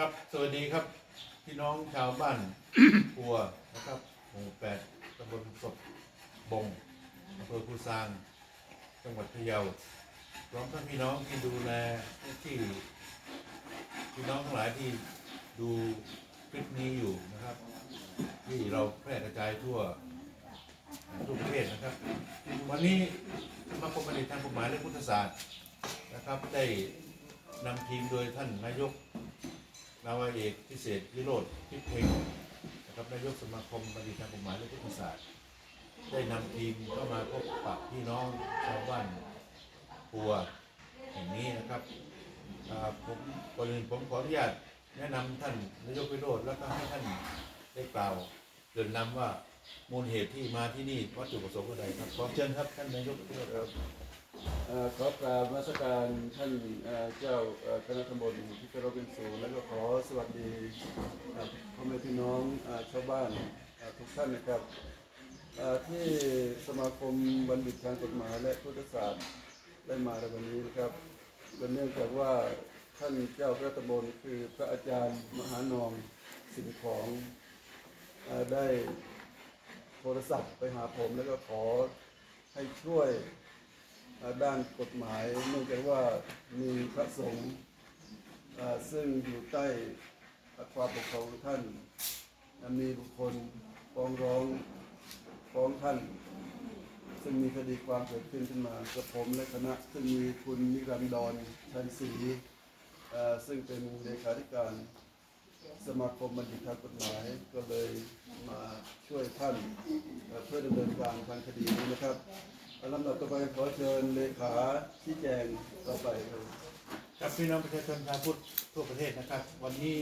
ครับ สวัสดีครับ พี่น้องชาวบ้าน ปัวนะครับหมู่แปดตำบลศพบงอำเภอคูซาง จังหวัดพะเยาพร้อมทั้งพี่น้องที่ดูแลที่พี่น้องทั้งหลายที่ดูคลิปนี้อยู่นะครับ ที่เราแพร่กระจายทั่วทั่วประเทศนะครับ วันนี้สมาคมบัณฑิตทางกฎหมายและพุทธศาสตร์นะครับ ได้นำทีมโดยท่านนายก นาวาเอกพิเศษวิโรธพิเพงนะครับนายกสมาคมบัณฑิตทางกฎหมายและพุทธศาสตร์ ได้นำทีมเข้ามาพบปะพี่น้องชาวบ้านปัวแห่งนี้นะครับผมก่อนอื่นผมขออนุญาตแนะนำท่านนายกวิโรธแล้วก็ให้ท่านได้กล่าวเกรินนำว่ามูลเหตุที่มาที่นี่วัตถุประสงค์อะไรครับขอเชิญครับท่านนายกวิโรธครับ ขอกราบมัสการท่านเจ้าคณะตำบลที่เคารพเป็นสูงและก็ขอสวัสดีพ่อแม่พี่น้องชาวบ้านทุกท่านนะครับที่สมาคมบัณฑิตทางกฎหมายและพุทธศาสตร์ได้มาในวันนี้นะครับเป็นเนื่องจากว่าท่านเจ้าคณะตำบลคือพระอาจารย์มหานอมสิ่งของได้โทรศัพท์ไปหาผมแล้วก็ขอให้ช่วย ด้านกฎหมายเนื่องจากว่ามีพระสงฆ์ซึ่งอยู่ใต้ความปกครองท่าน มีบุคคลฟ้องร้องฟ้องท่าน ซึ่งมีคดีความเกิดขึ้นขึ้นมากับผมและคณะซึ่งมีคุณนิรันดรชัยศรีซึ่งเป็นเลขาธิการสมาคมบัณฑิตทางกฎหมายก็เลยมาช่วยท่านเอ่อเพื่อดำเนินการทางคดีนี้นะครับ ลำดับต่อไปขอเชิญเลขาชี้แจงต่อไปครับครับพี่น้องประชาชนชาวพุทธทั่วประเทศนะครับ วันนี้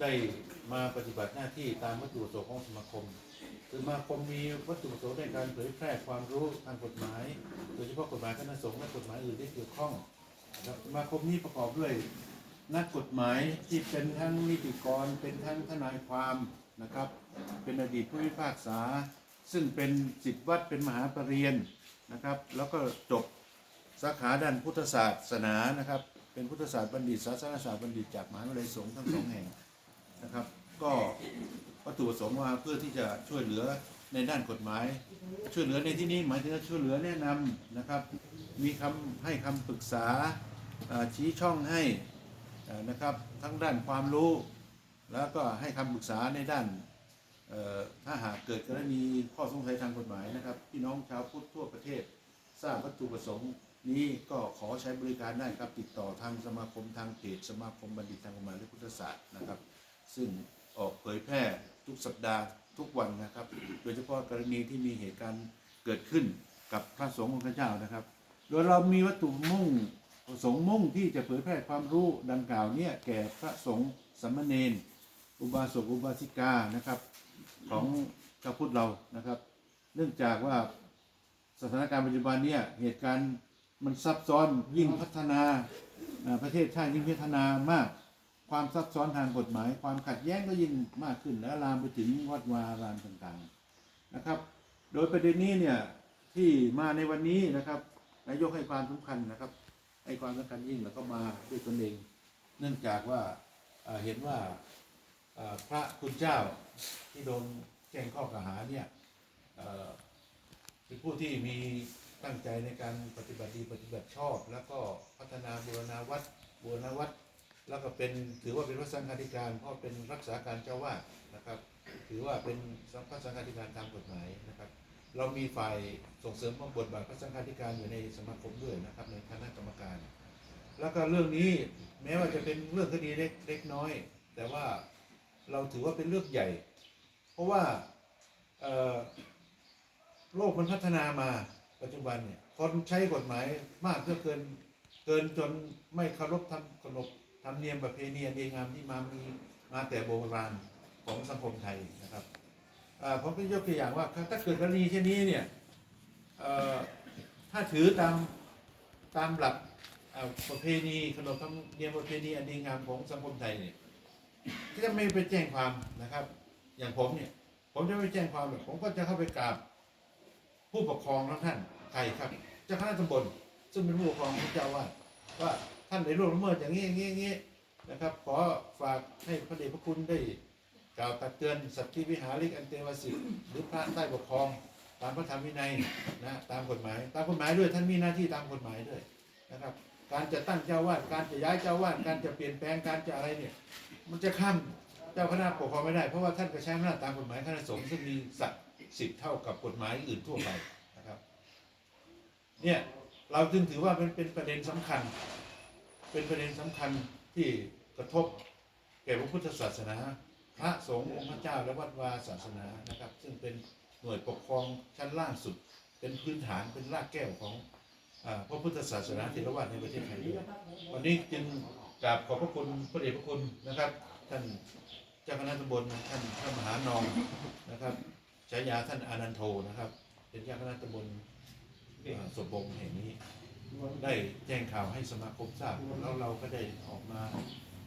ได้มาปฏิบัติหน้าที่ตามวัตถุประสงค์ของสมาคมสมาคมมีวัตถุประสงค์ในการเผยแพร่ความรู้ทางกฎหมาย โดยเฉพาะกฎหมายคณะสงฆ์และกฎหมายอื่นที่เกี่ยวข้องนะครับสมาคมนี้ประกอบด้วยนักกฎหมายที่เป็นทั้งนิติกรเป็นทั้งทนายความนะครับ เป็นอดีตผู้พิพากษา ซึ่งเป็นสิทธิวัดเป็นมหาปรริญญานะครับ แล้วก็จบสาขาด้านพุทธศาสนานะครับ เป็นพุทธศาสตร์บัณฑิตศาสนศาสตร์บัณฑิตจากมหาวิทยาลัยสงฆ์ทั้งสองแห่งนะครับ ก็วัตถุประสงค์มาเพื่อที่จะช่วยเหลือในด้านกฎหมาย ช่วยเหลือในที่นี้หมายถึงช่วยเหลือแนะนำนะครับ มีคำให้คำปรึกษาชี้ช่องให้นะครับทั้งด้านความรู้ แล้วก็ให้คำปรึกษาในด้าน ถ้าหากเกิดกรณีข้อสงสัยทางกฎหมายนะครับ พี่น้องชาวพุทธทั่วประเทศ ทราบวัตถุประสงค์นี้ก็ขอใช้บริการได้ครับติดต่อทางสมาคมทางเพจสมาคมบัณฑิตทางกฎหมายและพุทธศาสตร์นะครับ ซึ่งออกเผยแพร่ทุกสัปดาห์ทุกวันนะครับ โดยเฉพาะกรณีที่มีเหตุการณ์เกิดขึ้นกับพระสงฆ์ของพระเจ้านะครับ โดยเรามีวัตถุมุ่งประสงค์มุ่งที่จะเผยแพร่ความรู้ดังกล่าวเนี่ยแก่พระสงฆ์สามเณรอุบาสกอุบาสิกานะครับ ของชาวพุทธเรานะครับ เนื่องจากว่าสถานการณ์ปัจจุบันเนี่ยเหตุการณ์มันซับซ้อนยิ่งพัฒนาประเทศชาติยิ่งพัฒนามาก ความซับซ้อนทางกฎหมาย ความขัดแย้งก็ยิ่งมากขึ้นและลามไปถึงวัดวาอารามต่างๆนะครับ โดยประเด็นนี้เนี่ยที่มาในวันนี้นะครับนายกให้ความสำคัญนะครับให้ความสำคัญยิ่งแล้วก็มาด้วยตนเอง เนื่องจากว่าเห็นว่าพระคุณเจ้า ที่โดนแจ้งข้อกล่าวหาเนี่ยเป็นผู้ที่มีตั้งใจในการปฏิบัติดีปฏิบัติชอบ แล้วก็พัฒนาบูรณาวัดบูรณาวัดแล้วก็เป็นถือว่าเป็นพระสังฆาธิการเพราะเป็นรักษาการเจ้าวาดนะครับ ถือว่าเป็นพระสังฆาธิการตามกฎหมายนะครับ เรามีฝ่ายส่งเสริมบทบาทพระสังฆาธิการอยู่ในสมาคมด้วยนะครับในคณะกรรมการ แล้วก็เรื่องนี้แม้ว่าจะเป็นเรื่องคดีเล็กเล็กน้อย แต่ว่าเราถือว่าเป็นเรื่องใหญ่ ราะว่าโลกมันพัฒนามาปัจจุบันเนี่ยคนใช้กฎหมายมากเหลือเกินเกินจนไม่เคารพทำขนบธรรมเนียมประเพณีอันดีงามที่มามีมาแต่โบราณของสังคมไทยนะครับผมก็ยกตัวอย่างว่าถ้าเกิดกรณีเช่นนี้เนี่ยถ้าถือตามตามหลักประเพณีขนบธรรมเนียมประเพณีอันดีงามของสังคมไทยเนี่ยก็จะไม่ไปแจ้งความนะครับ อย่างผมเนี่ย ผมจะไม่แจ้งความหรอกผมก็จะเข้าไปกราบผู้ปกครองของท่านใครครับเจ้าคณะตำบลซึ่งเป็นผู้ปกครองของเจ้าอาวาดว่าท่านได้ร่วงละเมิดอย่างนี้อย่างนี้อย่างนี้นะครับ ขอฝากให้พระเดชพระคุณได้กล่าวตักเตือนสัตว์ที่วิหาริกอันเตวสิทธิ์หรือพระใต้ปกครอง ตามพระธรรมวินัยนะตามกฎหมาย ตามกฎหมายด้วยท่านมีหน้าที่ตามกฎหมายด้วยนะครับ การจะตั้งเจ้าวาดการจะย้ายเจ้าวาดการจะเปลี่ยนแปลงการจะอะไรเนี่ย มันจะข้าม จ้าคณะปกครองไม่ได้เพราะว่าท่านก็ใช้อำนาจตามกฎหมายคณะสงฆ์ซึ่งมีศักดิ์สิทธิ์เท่ากับกฎหมายอื่นทั่วไปนะครับ เนี่ยเราจึงถือว่าเป็นเป็นประเด็นสำคัญ เป็นประเด็นสำคัญที่กระทบแก่พระพุทธศาสนา พระสงฆ์องค์พระเจ้าและวัดวาศาสนานะครับ ซึ่งเป็นหน่วยปกครองชั้นล่างสุด เป็นพื้นฐานเป็นรากแก้วของอาพระพุทธศาสนาเทรวาสในประเทศไทยด้วยวันนี้จึงกราบขอบพระคุณพระเดชพระคุณนะครับท่านเจ้าคณะตำบลท่านพระมหานองนะครับฉายาท่านอานันโทนะครับ เป็นเจ้าคณะตำบลอ่าสมบงแห่งนี้ ได้แจ้งข่าวให้สมาคมทราบแล้วเราก็ได้ออกมา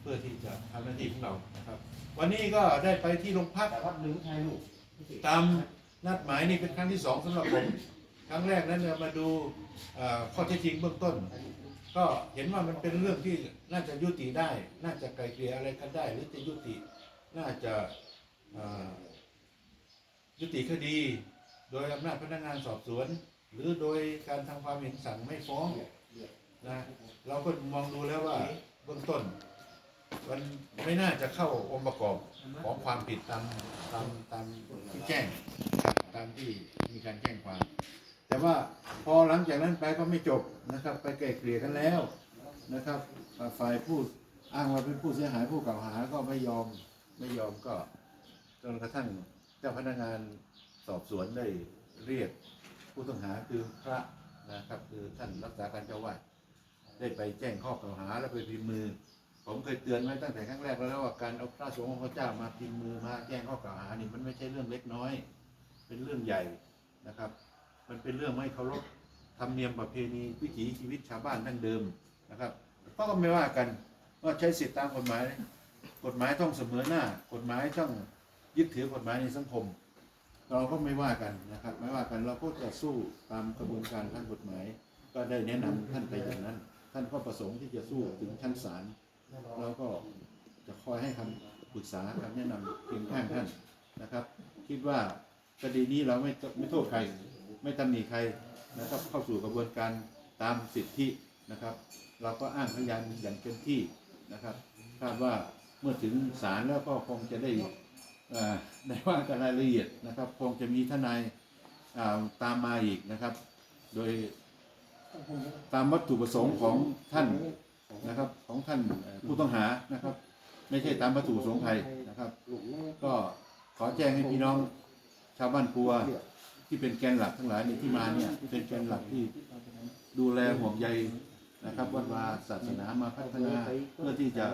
เพื่อที่จะทำหน้าที่ของเรานะครับ วันนี้ก็ได้ไปที่โรงพักแต่ว่าลืมไทยลูกตามนัดหมายนี่เป็นครั้งที่สองสำหรับผมครั้งแรกนั้นเรามาดูเอ่อข้อเท็จจริงเบื้องต้น ก็เห็นว่ามันเป็นเรื่องที่น่าจะยุติได้ น่าจะไกลเกลี่ยอะไรกันได้ หรือจะยุติ น่าจะยุติคดี โดยอำนาจพนักงานสอบสวน หรือโดยการทำความเห็นสั่งไม่ฟ้องนะเราก็มองดูแล้วว่าเบื้องต้น มันไม่น่าจะเข้าองค์ประกอบของความผิดตามตามตามที่แจ้งตามที่มีการแจ้งความ แต่ว่าพอหลังจากนั้นไปก็ไม่จบนะครับ ไปไกล่เกลี่ยกันแล้วนะครับฝ่ายผู้อ้างว่าเป็นผู้เสียหายผู้กล่าวหาก็ไม่ยอม ไม่ยอมก็จนกระทั่งเจ้าพนักงานสอบสวนได้เรียกผู้ต้องหาคือพระนะครับ คือท่านรักษาการเจ้าวาดได้ไปแจ้งข้อกล่าวหาแล้วไปพิมพ์มือ ผมเคยเตือนไว้ตั้งแต่ครั้งแรกแล้วว่าการเอาพระสงฆ์ของพระเจ้ามาพิมพ์มือมาแจ้งข้อกล่าวหานี่มันไม่ใช่เรื่องเล็กน้อย เป็นเรื่องใหญ่นะครับ มันเป็นเรื่องไม่เคารพธรรมเนียมประเพณีวิถีชีวิตชาวบ้านดั้งเดิมนะครับก็ก็ไม่ว่ากันว่าใช้สิทธิตามกฎหมาย กฎหมายต้องเสมอหน้า กฎหมายต้องยึดถือกฎหมายในสังคม เราก็ไม่ว่ากันนะครับ ไม่ว่ากันเราก็จะสู้ตามกระบวนการทางกฎหมาย ก็ได้แนะนำท่านไปอย่างนั้น ท่านก็ประสงค์ที่จะสู้ถึงชั้นศาลเราก็จะคอยให้คำปรึกษาคำแนะนำเพียงข้างท่านนะครับ คิดว่าคดีนี้เราไม่ไม่โทษใคร ไม่ตำหนิใครนะครับเข้าสู่กระบวนการตามสิทธินะครับ เราก็อ้างพยานอย่างเต็มที่นะครับคาดว่า เมื่อถึงศาลแล้วก็คงจะได้เอ่อได้ว่ากันรายละเอียดนะครับ คงจะมีทนายตามมาอีกนะครับ โดยตามวัตถุประสงค์ของท่านนะครับ ของท่านผู้ต้องหานะครับ ไม่ใช่ตามวัตถุประสงค์ไทยนะครับ ก็ขอแจ้งให้พี่น้องชาวบ้านปัวที่เป็นแกนหลักทั้งหลายในที่มาเนี่ยเป็นแกนหลักที่ดูแลห่วงใยนะครับวัดวาศาสนามาพัฒนาเพื่อที่จะ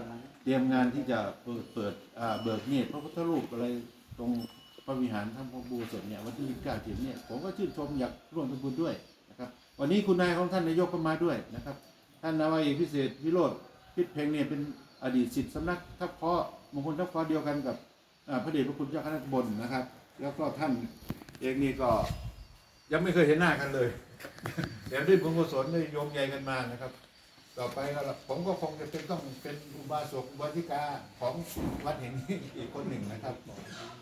รียมงานที่จะเปิดเปิดอ่าเบิกเนตรพระพุทธรูปอะไรตรงพระวิหารท่านพระบูสดเนี่ยวันที่29ถึงเนี่ยผมก็ชื่นชมอยากร่วมทำบุญด้วยนะครับวันนี้คุณนายของท่านนายกก็มาด้วยนะครับ ท่านนาวาเอกพิเศษวิโรธพิษเพ็งเนี่ยเป็นอดีตศิษย์สำนักทัพเคาะมงคลทัพเคาะเดียวกันกับพระเดชพระคุณเจ้าคณะบลนะครับ แล้วก็ท่านเอกนี่ก็ยังไม่เคยเห็นหน้ากันเลยเดี๋ยวด้วยบุญกุศลได้โยงใยกันมานะครับ ต่อไปก็ผมก็คงจะเป็นต้องเป็นอุบาสกอุบาสิกาของวัดแห่งนี้อีกคนหนึ่งนะครับ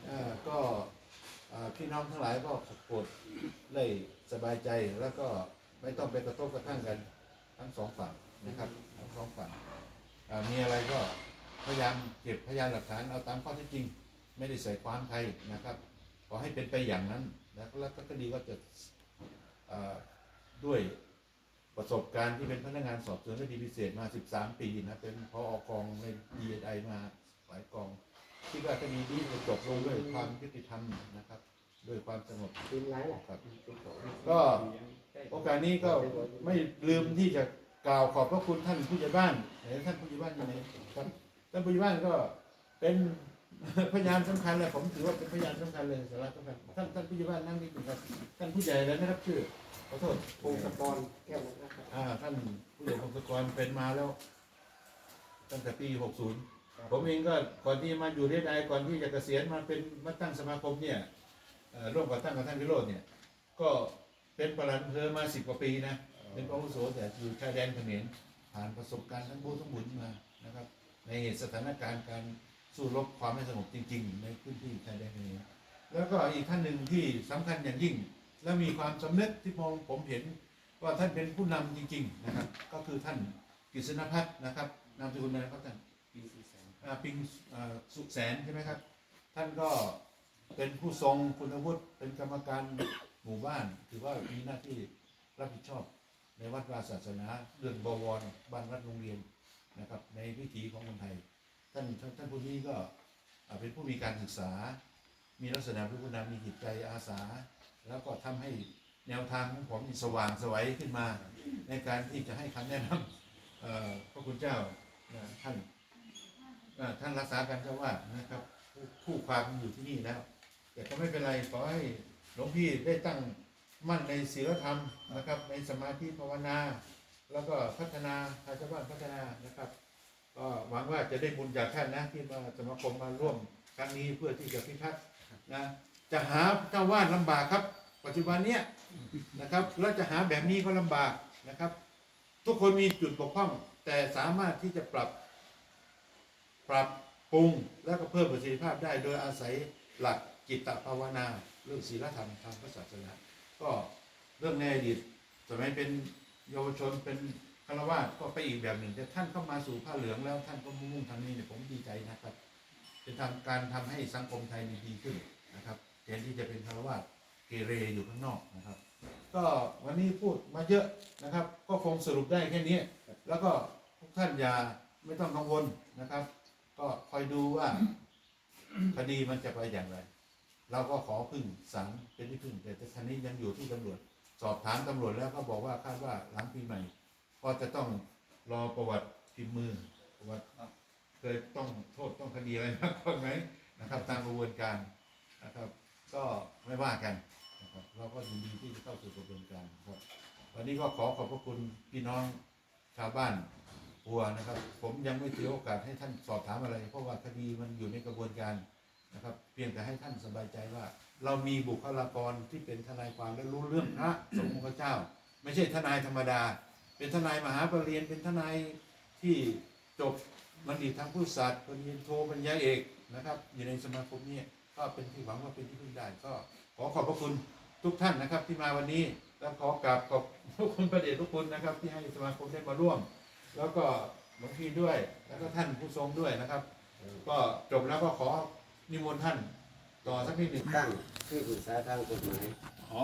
เอ่อก็เอ่อพี่น้องทั้งหลายก็โปรดได้สบายใจแล้วก็ไม่ต้องไปกระทบกระทั่งกัน ทั้งสองฝั่งนะครับทั้งสองฝั่งอ่ามีอะไรก็พยายามเก็บพยานหลักฐานเอาตามข้อเท็จจริง ไม่ได้ใส่ความใครนะครับขอให้เป็นไปอย่างนั้นนะแล้วก็คดีก็จะอ่าด้วย ประสบการณ์ที่เป็นพนักงานสอบสวนคดีพิเศษมา 13 ปีนะ เป็นพออกองใน DSI มาหลายกองคิดว่าคดีนี้จะจบลงด้วยความยุติธรรมนะครับ ด้วยความสงบเป็นไรครับ ก็โอกาสนี้ก็ไม่ลืมที่จะกล่าวขอบพระคุณท่านผู้ใหญ่บ้านไหนท่านผู้ใหญ่บ้านอยู่ไหนครับ ท่านผู้ใหญ่บ้านก็เป็นพยานสำคัญเลยผมถือว่าเป็นพยานสำคัญเลยสาระสำคัญท่านท่านผู้ใหญ่บ้านนั่งนี่ครับท่านผู้ใหญ่แล้วนะครับชื่อขอโทษพงศกรแก้วนะ อ่าท่านผู้ใหญ่พงศกรเป็นมาแล้ว ตั้งแต่ปี60ผมเองก็ก่อนที่มาอยู่เรียดไอก่อนที่จะเกษียณมาเป็นมาตั้งสมาคมเนี่ยเอ่อร่วมกับตั้งกับท่านวิโรจน์เนี่ย ก็เป็นประหลัดอำเภอมาสิบกว่าปีนะเป็นพระอาวุโสแต่อยู่ชายแดนเขมรผ่านประสบการณ์ทั้งบูทั้งบุญมานะครับ ในเหตุสถานการณ์การสู้รบความไม่สงบจริง ๆ ในพื้นที่ชายแดนนี้แล้วก็อีกท่านหนึ่งที่สำคัญอย่างยิ่ง และมีความสำนึกที่มองผมเห็น ว่าท่านเป็นผู้นำจริง ๆ นะครับ ก็คือท่านกฤษณพัฒน์นะครับนามสกุลอะไรนะครับท่านอ่าปิงอ่าสุขแสนใช่ไหมครับ ท่านก็เป็นผู้ทรงคุณวุฒิเป็นกรรมการหมู่บ้าน ถือว่ามีหน้าที่รับผิดชอบในวัดวาศาสนาเรื่องบวรบ้านวัดโรงเรียนนะครับ ในวิถีของคนไทย ท่านท่านท่านผู้นี้ก็อ่าเป็นผู้มีการศึกษา มีลักษณะเป็นผู้นำมีจิตใจอาสา แล้วก็ทำให้ แนวทางของผมสว่างสวัยขึ้นมา ในการที่จะให้คำแนะนำเอ่อพระคุณเจ้าท่านท่านรักษาการเจ้าวาดนะครับผู้คู่ความอยู่ที่นี่แล้วแต่ก็ไม่เป็นไรขอให้หลวงพี่ได้ตั้งมั่นในศีลธรรมนะครับ ในสมาธิภาวนา แล้วก็พัฒนาชาวบ้านพัฒนานะครับ ก็หวังว่าจะได้บุญจากท่านนะที่มาสมาคมมาร่วมครั้งนี้เพื่อที่จะพิทักษ์นะจะหาเจ้าวาดลำบากครับ ปัจจุบันเนี้ย นะครับแล้วจะหาแบบนี้ก็ลำบากนะครับ ทุกคนมีจุดบกพร่อง แต่สามารถที่จะปรับ ปรับปรุงแล้วก็เพิ่มประสิทธิภาพได้ โดยอาศัยหลักจิตตภาวนา เรื่องศีลธรรมทางพระศาสนา ก็เรื่องในอดีตสมัยเป็นเยาวชนเป็นฆราวาสก็ไปอีกแบบหนึ่งแต่ท่านเข้ามาสู่ผ้าเหลืองแล้วท่านก็มุ่งทางนี้เนี่ยผมดีใจนะครับเป็นทางการทำให้สังคมไทยดีขึ้นนะครับแทนที่จะเป็นฆราวาส เกเรอยู่ข้างนอกนะครับ ก็วันนี้พูดมาเยอะนะครับ ก็คงสรุปได้แค่นี้แล้วก็ทุกท่านอย่าไม่ต้องกังวลนะครับ ก็คอยดูว่าคดีมันจะไปอย่างไร เราก็ขอพึ่งศาลเป็นที่พึ่ง แต่คดียังอยู่ที่ตำรวจ สอบถามตำรวจแล้วก็บอกว่าคาดว่าหลังปีใหม่ ก็จะต้องรอประวัติพิมพ์มือประวัติเคยต้องโทษต้องคดีอะไรมาก่อนไหมนะครับ ตามกระบวนการนะครับ ก็ไม่ว่ากันนะครับเราก็ยินดีที่จะเข้าสู่กระบวนการครับวันนี้ก็ขอขอบพระคุณพี่น้องชาวบ้านกลัวนะครับ ผมยังไม่ถือโอกาสให้ท่านสอบถามอะไร เพราะว่าคดีมันอยู่ในกระบวนการนะครับ เพียงแต่ให้ท่านสบายใจว่า เรามีบุคลากรที่เป็นทนายความและรู้เรื่องพระสงฆ์ของพระเจ้า ไม่ใช่ทนายธรรมดา เป็นทนายมหาปรริญญาเป็นทนายที่จบบัณฑิตทางพุทธศาสตร์ปริญญาโทปริญญาเอกนะครับ อยู่ในสมาคมนี้ ก็เป็นที่หวังว่าเป็นที่พึ่งได้ก็ขอขอบพระคุณทุกท่านนะครับ ที่มาวันนี้แล้วขอกราบขอบพระคุณประเดชทุกคุณนะครับ ที่ให้สมาคมได้มาร่วม แล้วก็หลวงพี่ด้วย แล้วก็ท่านผู้ทรงด้วยนะครับ ก็จบแล้วก็ขอนิมนต์ท่านต่อสักนิดหนึ่ง ตั้งที่ปรึกษาทางกฎหมายอ๋อ